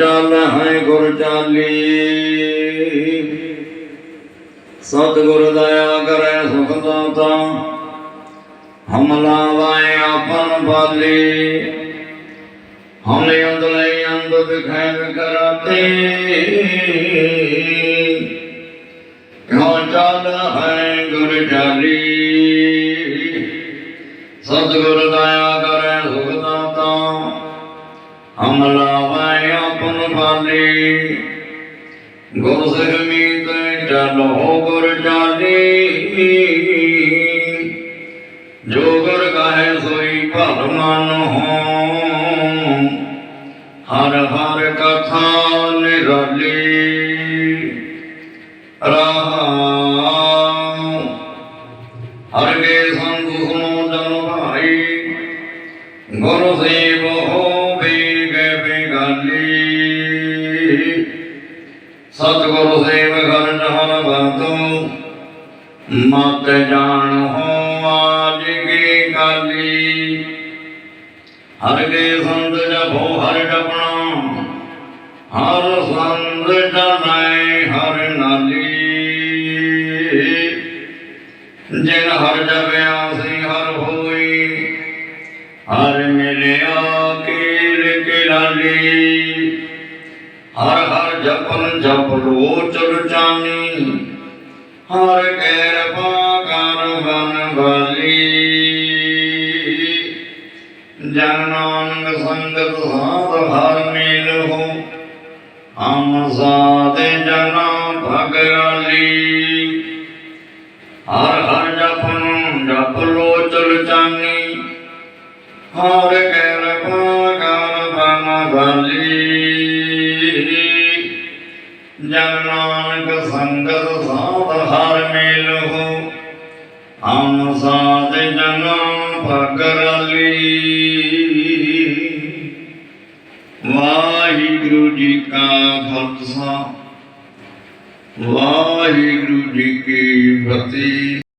ਚੱਲ ਹੈ ਗੁਰ ਚਾਲੀ। ਸਤਿਗੁਰ ਦਇਆ ਕਰੇ ਸੁਖ ਦਾਤਾ। ਹਮਲਾ ਵਾਏ ਆਪਨ ਬਾਲੀ। ਹਮਲੇ ਅੰਦਲੇ ਅੰਦ ਦਿਖੈ ਕਰਾਤੇ। ਕਿਉ ਚੱਲ ਹੈ ਗੁਰ ਚਾਲੀ। ਸਤਿਗੁਰ ਦਇਆ ਕਰੇ ਸੁਖ ਦਾਤਾ। ਹਮਲਾ ਆਪਨ ਬਾਲੀ ਗੁਰ ਸਿਖ ਮੀਤ ਚਲੋ ਗੁਰ ਚਾਲੀ ਜੋ ਗੁਰ ਕਹੇ ਸੋਈ ਭਲ ਮਨ ਹੋ ਹਰ ਹਰ ਕਥਾ ਨਿਰਾਲੀ। ਰਹਾਉ ਹਰ ਕੇ ਸੰਗ ਸੁਨੋ ਜਨ ਭਾਈ। ਗੁਰ ਸੇਵ ਹੋਵੇ ਗਏ ਸਤਿਗੁਰੂ ਸੇਵ ਘਰ ਜਹਨ ਬੰਤੂ ਮਤ ਜਾਣ ਹੋ ਆਜ ਕੀ ਕਾਲੀ। ਹਰ ਕੇ ਸੰਤ ਜਪੋ, ਹਰ ਜਪਣਾ, ਹਰ ਸੰਤ ਜਨੈ ਹਰ ਨਾਲੀ। ਜਿਨ ਹਰ ਜਪਿਆ ਸੀ, ਹਰ ਹੋਈ, ਹਰ ਮਿਲਿਆ ਕੀਲ ਕੀ ਹਰ ਹਰ ਜਪਨ ਜਪ ਲੋ ਚਲ ਚਾਨੀ। ਹਰ ਕਿਰਪਾ ਕਰ ਬਨ ਵਾਲੀ। ਜਨ ਸੰਗਤ ਸਾਧ ਹਰ ਮਿਲਹੁ ਹਮ ਸਾਧ ਜਨਾ ਭਗਰਾਲੀ ਹਰ ਹਰ ਜਪਨ ਜਪ ਲੋ ਚਲ ਚਾਨੀ। ਹਰ ਜਨ ਨਾਨਕ ਸੰਗਤ ਸਾਧ ਹਰ ਮਿਲਹੁ। ਹਮ ਸਾਧ ਜਨ ਭਗਰਾਲੀ। ਵਾਹਿਗੁਰੂ ਜੀ ਕਾ ਖਾਲਸਾ। ਵਾਹਿਗੁਰੂ ਜੀ ਕੀ ਫਤਿਹ।